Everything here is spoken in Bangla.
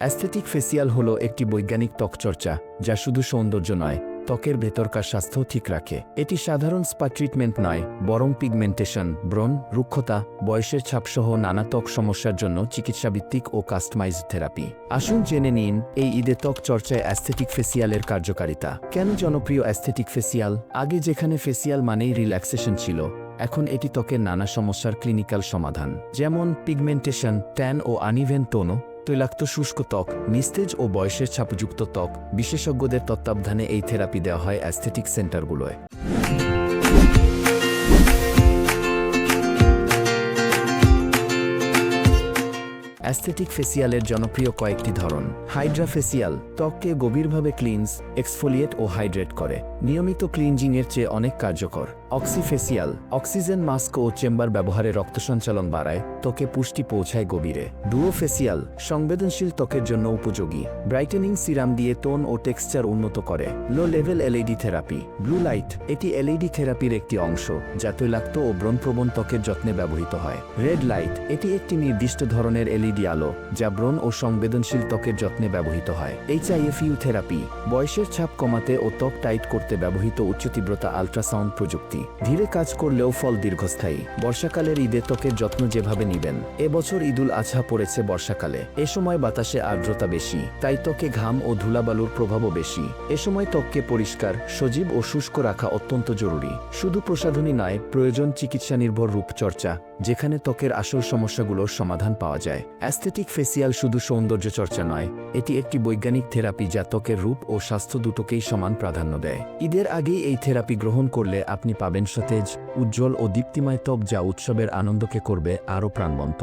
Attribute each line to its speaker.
Speaker 1: অ্যাস্থেটিক ফেসিয়াল হলো একটি বৈজ্ঞানিক ত্বক চর্চা যা শুধু সৌন্দর্য নয়, ত্বকের ভেতরকার স্বাস্থ্য ঠিক রাখে। এটি সাধারণ স্পা ট্রিটমেন্ট নয়, বরং পিগমেন্টেশন, ব্রণ, রুক্ষতা, বয়সের ছাপসহ নানা ত্বক সমস্যার জন্য চিকিৎসাভিত্তিক ও কাস্টমাইজড থেরাপি। আসুন জেনে নিন, এই ঈদে ত্বক চর্চায় অ্যাস্থেটিক ফেসিয়ালের কার্যকারিতা। কেন জনপ্রিয় অ্যাস্থেটিক ফেসিয়াল আগে যেখানে ফেসিয়াল মানেই রিল্যাক্সেশন ছিল, এখন এটি ত্বকের নানা সমস্যার ক্লিনিক্যাল সমাধান। যেমন পিগমেন্টেশন ট্যান ও আনিভেন টোনো তৈলাক্ত শুষ্ক ত্বক, নিস্তেজ ও বয়সের ছাপযুক্ত ত্বক, বিশেষজ্ঞদের তত্ত্বাবধানে এই থেরাপি দেওয়া হয় অ্যাস্থেটিক সেন্টারগুলোয়। অ্যাস্থেটিক ফেসিয়ালের জনপ্রিয় কয়েকটি ধরন। হাইড্রা ফেসিয়াল ত্বককে গভীরভাবে ক্লিনস, এক্সফোলিয়েট ও হাইড্রেট করে। নিয়মিত ক্লিনজিংয়ের চেয়ে অনেক কার্যকর। অক্সিফেসিয়াল অক্সিজেন মাস্ক ও চেম্বার ব্যবহারে রক্ত সঞ্চালন বাড়ায়, ত্বকে পুষ্টি পৌঁছায় গভীরে। ডুও ফেসিয়াল সংবেদনশীল ত্বকের জন্য উপযোগী। ব্রাইটেনিং সিরাম দিয়ে টোন ও টেক্সচার উন্নত করে। Low level LED therapy. Blue light এটি এলইডি থেরাপির একটি অংশ, যা তৈলাক্ত ও ব্রণপ্রবণ ত্বকের যত্নে ব্যবহৃত হয়। রেড লাইট এটি একটি নির্দিষ্ট ধরনের এলইডি আলো, যা ব্রণ ও সংবেদনশীল ত্বকের যত্নে ব্যবহৃত হয়। এইচআইএফইউ থেরাপি বয়সের ছাপ কমাতে ও ত্বক টাইট করতে ব্যবহৃত উচ্চ তীব্রতা আল্ট্রাসাউন্ড প্রযুক্তি। ধীরে কাজ করলেও ফল দীর্ঘস্থায়ী। বর্ষাকালের ঈদে ত্বকের যত্ন যেভাবে নিবেন এবছর ঈদুল আজহা পড়েছে বর্ষাকালে। এ সময় বাতাসে আর্দ্রতা বেশি, তাই ত্বকে ঘাম ও ধুলাবালুর প্রভাবও বেশি। এ সময় ত্বককে পরিষ্কার, সজীব ও শুষ্ক রাখা অত্যন্ত জরুরি। শুধু প্রসাধনী নয়, প্রয়োজন চিকিৎসা নির্ভর রূপচর্চা, যেখানে ত্বকের আসল সমস্যাগুলোর সমাধান পাওয়া যায়। অ্যাস্থেটিক ফেসিয়াল শুধু সৌন্দর্য চর্চা নয়, এটি একটি বৈজ্ঞানিক থেরাপি যা ত্বকের রূপ ও স্বাস্থ্য দুটোকেই সমান প্রাধান্য দেয়। ঈদের আগেই এই থেরাপি গ্রহণ করলে আপনি পাবেন সতেজ, উজ্জ্বল ও দীপ্তিময় ত্বক যা উৎসবের আনন্দকে করবে আরও প্রাণবন্ত।